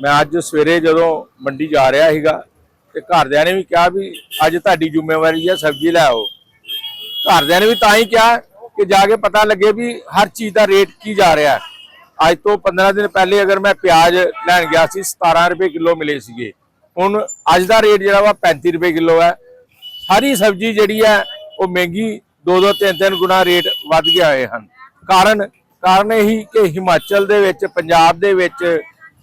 ਮੈਂ ਅੱਜ ਸਵੇਰੇ ਜਦੋਂ ਮੰਡੀ ਜਾ ਰਿਹਾ ਸੀਗਾ ਤੇ ਘਰਦਿਆਂ ਨੇ ਵੀ ਕਿਹਾ ਵੀ ਅੱਜ ਤੁਹਾਡੀ ਜ਼ਿੰਮੇਵਾਰੀ ਹੈ ਸਬਜ਼ੀ ਲੈ ਆਓ। ਘਰਦਿਆਂ ਨੇ ਵੀ ਤਾਂ ਹੀ ਕਿਹਾ ਕਿ ਜਾ ਕੇ ਪਤਾ ਲੱਗੇ ਵੀ ਹਰ ਚੀਜ਼ ਦਾ ਰੇਟ ਕੀ ਜਾ ਰਿਹਾ ਅੱਜ ਤੋਂ 15 ਦਿਨ ਪਹਿਲੇ ਅਗਰ ਮੈਂ ਪਿਆਜ਼ ਲੈਣ ਗਿਆ ਸੀ 17 ਰੁਪਏ ਕਿਲੋ ਮਿਲੇ ਸੀਗੇ। ਹੁਣ ਅੱਜ ਦਾ ਰੇਟ ਜਿਹੜਾ ਵਾ 35 ਰੁਪਏ ਕਿਲੋ ਹੈ। ਸਾਰੀ ਸਬਜ਼ੀ ਜਿਹੜੀ ਹੈ ਉਹ ਮਹਿੰਗੀ 2-2 3-3 ਗੁਣਾ ਰੇਟ ਵੱਧ ਗਿਆ ਹੋਏ ਹਨ। ਕਾਰਨ ਕਾਰਨ ਇਹੀ ਕਿ ਹਿਮਾਚਲ ਦੇ ਵਿੱਚ, ਪੰਜਾਬ ਦੇ ਵਿੱਚ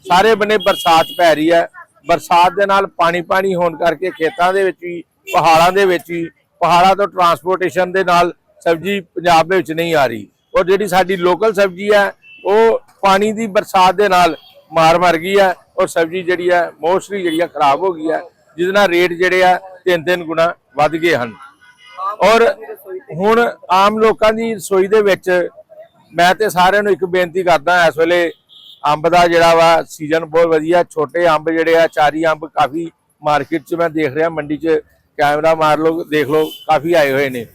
ਸਾਰੇ ਬੰਨੇ ਬਰਸਾਤ ਪੈ ਰਹੀ ਹੈ। ਬਰਸਾਤ ਦੇ ਨਾਲ ਪਾਣੀ ਪਾਣੀ ਹੋਣ ਕਰਕੇ ਖੇਤਾਂ ਦੇ ਵਿੱਚ ਵੀ ਪਹਾੜਾਂ ਦੇ ਵਿੱਚ ਵੀ ਪਹਾੜਾਂ ਤੋਂ ਟਰਾਂਸਪੋਰਟੇਸ਼ਨ ਦੇ ਨਾਲ ਸਬਜ਼ੀ ਪੰਜਾਬ ਦੇ ਵਿੱਚ ਨਹੀਂ ਆ ਰਹੀ। ਔਰ ਜਿਹੜੀ ਸਾਡੀ ਲੋਕਲ ਸਬਜ਼ੀ ਹੈ, ਉਹ ਪਾਣੀ ਦੀ ਬਰਸਾਤ ਦੇ ਨਾਲ ਮਾਰ ਮਰ ਗਈ ਹੈ। ਔਰ ਸਬਜ਼ੀ ਜਿਹੜੀ ਹੈ, ਮੋਸਟਲੀ ਜਿਹੜੀ ਹੈ ਖਰਾਬ ਹੋ ਗਈ ਹੈ। ਜਿਹਦੇ ਨਾਲ ਰੇਟ ਜਿਹੜੇ ਆ ਤਿੰਨ ਤਿੰਨ ਗੁਣਾ ਵੱਧ ਗਏ ਹਨ। ਔਰ ਹੁਣ ਆਮ ਲੋਕਾਂ ਦੀ ਰਸੋਈ ਦੇ ਵਿੱਚ ਮੈਂ ਤੇ ਸਾਰਿਆਂ ਨੂੰ ਇੱਕ ਬੇਨਤੀ ਕਰਦਾ, ਇਸ ਵੇਲੇ ਅੰਬ ਦਾ ਜਿਹੜਾ ਵਾ ਸੀਜ਼ਨ ਬਹੁਤ ਵਧੀਆ, ਛੋਟੇ ਅੰਬ ਜਿਹੜੇ ਆ, ਚਾਰੀ ਅੰਬ ਕਾਫੀ ਮਾਰਕੀਟ 'ਚ ਮੈਂ ਦੇਖ ਰਿਹਾ, ਮੰਡੀ 'ਚ ਕੈਮਰਾ ਮਾਰ ਲਓ, ਦੇਖ ਲਓ, ਕਾਫੀ ਆਏ ਹੋਏ ਨੇ।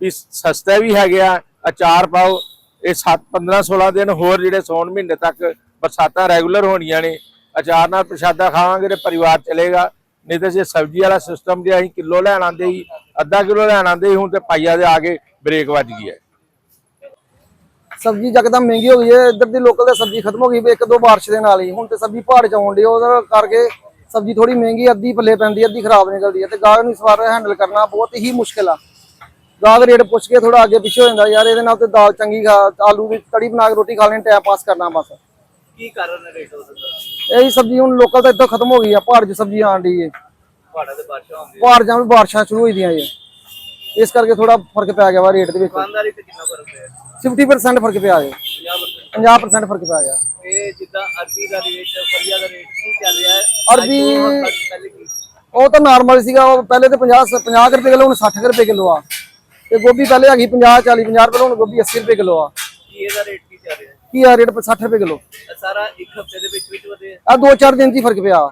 ਵੀ ਸਸਤੇ ਵੀ ਹੈਗੇ ਆ, ਅਚਾਰ ਪਾਓ, ਇਹ 7 15 16 ਦਿਨ ਹੋਰ ਜਿਹੜੇ ਸੌਣ ਮਹੀਨੇ ਤੱਕ ਬਰਸਾਤਾਂ ਰੈਗੂਲਰ ਹੋਣੀਆਂ ਨੇ, ਅਚਾਰ ਨਾਲ ਪ੍ਰਸ਼ਾਦਾ ਖਾਵਾਂਗੇ ਤੇ ਪਰਿਵਾਰ ਚਲੇਗਾ, ਨਹੀਂ ਤਾਂ ਜੇ ਸਬਜ਼ੀ ਵਾਲਾ ਸਿਸਟਮ ਜੇ ਅਸੀਂ ਕਿਲੋ ਲੈਣ ਆਂਦੇ ਹੀ, ਅੱਧਾ ਕਿਲੋ ਲੈਣ ਆਂਦੇ ਸੀ ਹੁਣ ਤੇ ਪਾਈਆ ਦੇ ਆ ਕੇ ਬ੍ਰੇਕ ਵੱਜ ਗਈ ਹੈ। ਸਬਜ਼ੀ ਜਕਦਮ ਮਹਿੰਗੀ ਹੋ ਗਈ ਹੈ ਇੱਧਰ ਦੀ ਲੋਕਲ ਤੇ ਸਬਜ਼ੀ ਖਤਮ ਹੋ ਗਈ ਇੱਕ ਦੋ ਬਾਰਿਸ਼ ਦੇ ਨਾਲ ਹੀ। ਹੁਣ ਤੇ ਸਬਜ਼ੀ ਪਹਾੜ ਚ ਆਉਣ ਡਈ ਉਹਦੇ ਕਰਕੇ ਸਬਜ਼ੀ ਥੋੜੀ ਮਹਿੰਗੀ ਅੱਧੀ ਪੱਲੇ ਪੈਂਦੀ ਅੱਧੀ ਖਰਾਬ ਨਿਕਲਦੀ ਹੈ ਤੇ ਗਾਹਕ ਨੂੰ ਇਸ ਵਾਰ ਹੈਂਡਲ ਕਰਨਾ ਬਹੁਤ ਹੀ ਮੁਸ਼ਕਿਲ ਆ। ਗਾਹਕ ਰੇਟ ਪੁੱਛ ਕੇ ਥੋੜਾ ਅੱਗੇ ਪਿੱਛੇ ਹੋ ਜਾਂਦਾ ਯਾਰ ਇਹਦੇ ਨਾਲ ਤੇ ਦਾਲ ਚੰਗੀ ਖਾ ਆਲੂ ਦੀ ਕੜੀ ਬਣਾ ਕੇ ਰੋਟੀ ਖਾ ਲੈਣੀ ਟਾਈਮ ਪਾਸ ਕਰਨਾ ਬਸ। ਕੀ ਕਾਰਨ ਹੈ ਰੇਟ ਉਹਦਾ ਇਹੀ ਸਬਜ਼ੀ ਹੁਣ ਲੋਕਲ ਤਾਂ ਇੱਥੋਂ ਖਤਮ ਹੋ ਗਈ ਆ ਪਹਾੜ 'ਚ ਸਬਜ਼ੀ ਆਣ ਡਈ ਹੈ ਪਹਾੜਾਂ ਦੇ ਬਾਦਸ਼ਾਹ ਹੁੰਦੇ ਪਹਾੜ ਜਾਂ ਬਾਰਿਸ਼ਾਂ ਸ਼ੁਰੂ ਹੋਈ ਦੀਆਂ ਜੀ। ਇਸ ਕਰਕੇ ਥੋੜਾ ਫ਼ਰਕ ਪੈ ਗਿਆ ਵਾ ਰੇਟ ਦੇ ਵਿੱਚ। ਦੁਕਾਨਦਾਰੀ ਤੇ ਕਿੰਨਾ ਫ਼ਰਕ ਹੈ 50% ਫ਼ਰਕ ਪਿਆ ਜੀ। 50% 50% ਫ਼ਰਕ ਪੈ ਗਿਆ। ਇਹ ਜਿੱਦਾਂ ਅਰਬੀ ਦਾ ਰੇਟ ਫਲੀਆ ਦਾ ਰੇਟ ਕੀ ਚੱਲ ਰਿਹਾ ਹੈ? ਅਰਬੀ? ਉਹ ਤਾਂ ਨਾਰਮਲ ਸੀਗਾ ਉਹ ਪਹਿਲੇ ਤੇ 50 50 ਰੁਪਏ ਕਿਲੋ ਹੁਣ 60 ਰੁਪਏ ਕਿਲੋ ਆ। ਤੇ ਗੋਭੀ ਪਹਿਲੇ ਹੈਗੀ 50 40 50 ਰੁਪਏ ਹੁਣ ਗੋਭੀ 80 ਰੁਪਏ ਕਿਲੋ ਆ। ਕੀ ਇਹਦਾ ਰੇਟ ਕੀ ਚੱਲ ਰਿਹਾ ਕੀ ਆ ਰੇਟ 60 ਰੁਪਏ ਕਿਲੋ। ਸਾਰਾ ਇੱਕ ਹਫ਼ਤੇ ਦੇ ਵਿੱਚ ਵਿੱਚ ਵਧੇ। ਆ ਦੋ ਚਾਰ ਦਿਨ ਹੀ ਫ਼ਰਕ ਪਿਆ।